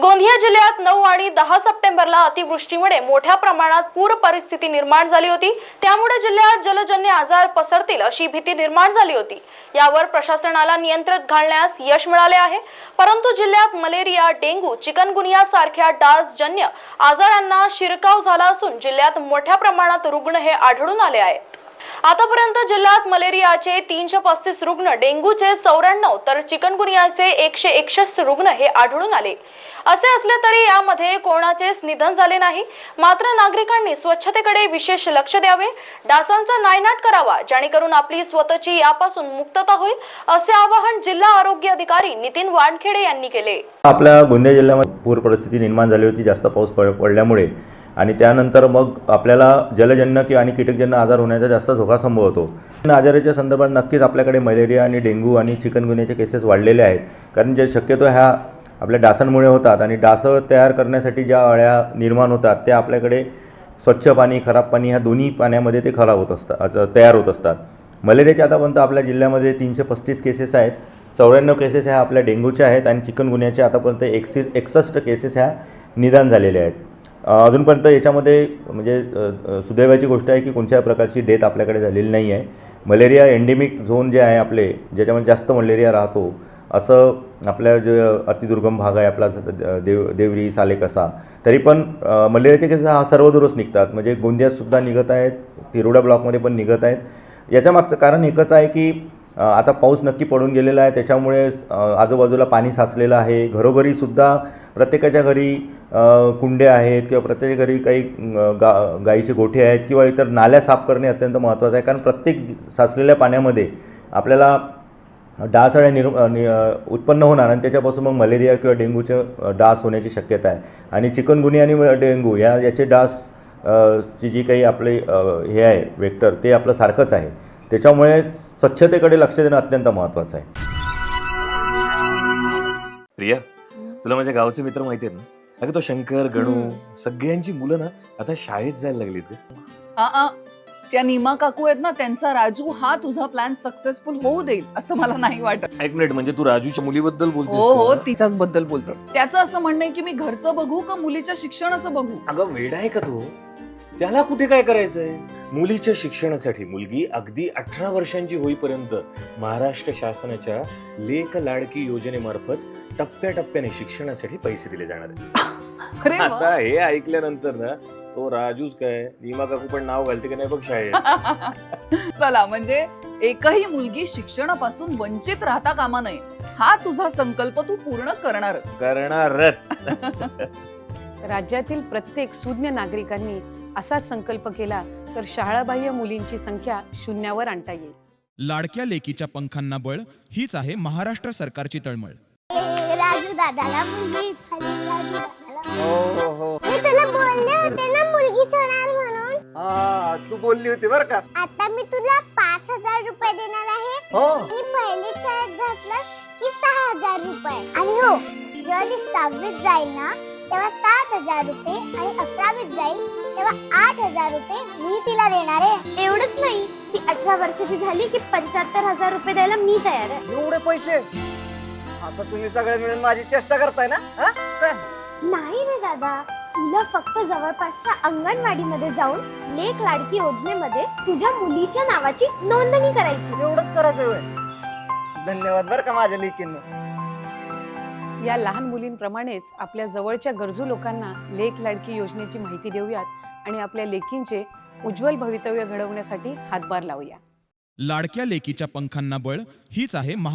गोंदिया जिल्ह्यात नऊ आणि दहा सप्टेंबरला अतिवृष्टीमुळे मोठ्या प्रमाणात पूर परिस्थिती निर्माण झाली होती. त्यामुळे जिल्ह्यात जलजन्य आजार पसरतील अशी भीती निर्माण झाली होती. यावर प्रशासनाला नियंत्रण घालण्यास यश मिळाले आहे. परंतु जिल्ह्यात मलेरिया डेंग्यू चिकनगुनिया सारख्या डासजन्य आजारांना शिरकाव झाला असून जिल्ह्यात मोठ्या प्रमाणात रुग्ण हे आढळून आले आहेत. आतापर्यंत जिल्ह्यात मलेरियाचे तीनशे पस्तीस रुग्ण डेंग्यूचे चौऱ्याण्णव तर चिकनगुनियाचे एकशे एकसष्ट रुग्ण हे आढळून आले. असे असले तरी यामध्ये कोणाचेच निधन झाले नाही. मात्र नागरिकांनी स्वच्छतेकडे विशेष लक्ष द्यावे. डासांचा नायनाट करावा जेणेकरून आपली स्वतःची यापासून मुक्तता होईल असे आवाहन जिल्हा आरोग्य अधिकारी नितीन वानखेडे यांनी केले. आपल्या गोंदिया जिल्ह्यामध्ये पूर परिस्थिती निर्माण झाली होती. जास्त पाऊस पडल्यामुळे आणि त्यानंतर मग आपल्याला जलजन्य किंवा आणि कीटकजन्य आजार होण्याचा जास्त धोका संभवतो या आजाराच्या संदर्भात नक्कीच आपल्याकडे मलेरिया आणि डेंग्यू आणि चिकनगुन्याचे केसेस वाढलेले आहेत. कारण जे शक्यतो ह्या आपल्या डासांमुळे होतात आणि डासं तयार करण्यासाठी ज्या अळ्या निर्माण होतात त्या आपल्याकडे स्वच्छ पाणी खराब पाणी ह्या दोन्ही पाण्यामध्ये ते खराब होत असतात तयार होत असतात. मलेरियाचे आतापर्यंत आपल्या जिल्ह्यामध्ये तीनशे पस्तीस केसेस आहेत. चौऱ्याण्णव केसेस ह्या आपल्या डेंग्यूच्या आहेत आणि चिकनगुन्याच्या आतापर्यंत एकशे एकसष्ट केसेस ह्या निदान झालेल्या आहेत. अजूनपर्यंत याच्यामध्ये म्हणजे सुदैवाची गोष्ट आहे की कोणत्याही प्रकारची डेथ आपल्याकडे झालेली नाही आहे. मलेरिया एंडेमिक झोन जे आहे आपले ज्याच्यामध्ये जास्त मलेरिया राहतो असं आपल्या जे अतिदुर्गम भाग आहे आपला देव देवरी सालेकसा तरी पण मलेरियाचे केस हा सर्व दुरुस्त निघतात. म्हणजे गोंदियातसुद्धा निघत आहेत तिरोडा ब्लॉकमध्ये पण निघत आहेत. याच्या मागचं कारण एकच आहे की आता पाऊस नक्की पडून गेलेला आहे. त्याच्यामुळे आजूबाजूला पाणी साचलेलं आहे. घरोघरीसुद्धा प्रत्येकाच्या घरी कुंडे आहेत किंवा प्रत्येक घरी काही गा गाईचे गोठे आहेत किंवा इतर नाल्या साफ करणे अत्यंत महत्त्वाचं आहे. कारण प्रत्येक साचलेल्या पाण्यामध्ये आपल्याला डासळ्या निर अ, नि उत्पन्न होणार आणि त्याच्यापासून मग मलेरिया किंवा डेंग्यूचे डास होण्याची शक्यता आहे. आणि चिकनगुनिया आणि डेंग्यू या याचे डास ची जी काही आपले हे आहे वेक्टर ते आपलं सारखंच आहे. त्याच्यामुळे स्वच्छतेकडे लक्ष देणं अत्यंत महत्त्वाचं आहे. प्रिया तुला माझ्या गावचे मित्र माहिती आहेत ना? अगं तो शंकर गणू सगळ्यांची मुलं ना आता शाळेत जायला लागलीत ग. आ, आ, त्या नीमा काकू आहेत ना त्यांचा राजू हा तुझा प्लॅन सक्सेसफुल होऊ देईल असं मला नाही वाटत. एक मिनिट म्हणजे तू राजूच्या मुलीबद्दल बोलतोस हो हो? तिच्याच बद्दल बोलतो. त्याचं असं म्हणणं आहे की मी घरचं बघू का मुलीच्या शिक्षणाचं बघू? अगं वेड आहे का तू? त्याला कुठे काय करायचंय? मुलीच्या शिक्षणासाठी मुलगी अगदी अठरा वर्षांची होईपर्यंत महाराष्ट्र शासनाच्या लेख लाडकी योजनेमार्फत टप्प्याटप्प्याने शिक्षणासाठी पैसे दिले जाणार आहेत. अरे वा. आता हे ऐकल्यानंतर ना तो राजूच काय नीमा काकू पण नाव घालते की नाही बघ शाळेत. चला म्हणजे एकही मुलगी शिक्षणापासून वंचित राहता कामा नये. हा तुझा संकल्प तू पूर्ण करणार करणारच. राज्यातील प्रत्येक सुज्ञ नागरिकांनी असा संकल्प केला तर शाळाबाह्य मुलींची संख्या शून्यावर आणता येईल. लाडक्या लेकीच्या पंखांना बळ हीच आहे महाराष्ट्र सरकारची तळमळ. राजू दादाला मुलगी होणार म्हणून? हा तू बोलली होती बर का. आता मी तुला पाच हजार रुपये देणार आहे. हो. आणि पहिली शाळेत घातलं की सहा हजार रुपये. आणि हो जेव्हा ती सहावीत जाईल ना तेव्हा सात हजार रुपये आणि अकरावीत जाईल तेव्हा आठ हजार रुपये मी तिला देणार आहे. एवढंच नाही ती अठरा वर्षाची झाली की पंच्याहत्तर हजार रुपये द्यायला मी तयार आहे. एवढे पैसे? आता तुम्ही सगळे मिळून माझी चेष्टा करताय ना? हा? काय? नाही रे दादा तुला फक्त जवळपासच्या अंगणवाडीमध्ये जाऊन लेख लाडकी योजनेमध्ये तुझ्या मुलीच्या नावाची नोंदणी करायची. एवढंच करायचं होय. धन्यवाद बर का माझ्या लेकींना. या लहान मुलींप्रमाणेच आपल्या जवळच्या गरजू लोकांना लेख लाडकी योजनेची माहिती देऊयात आणि आपल्या लेकींचे उज्ज्वल भवितव्य घडवण्यासाठी हातभार लावूया. लाडक्या लेकीच्या पंखांना बळ हीच आहे महा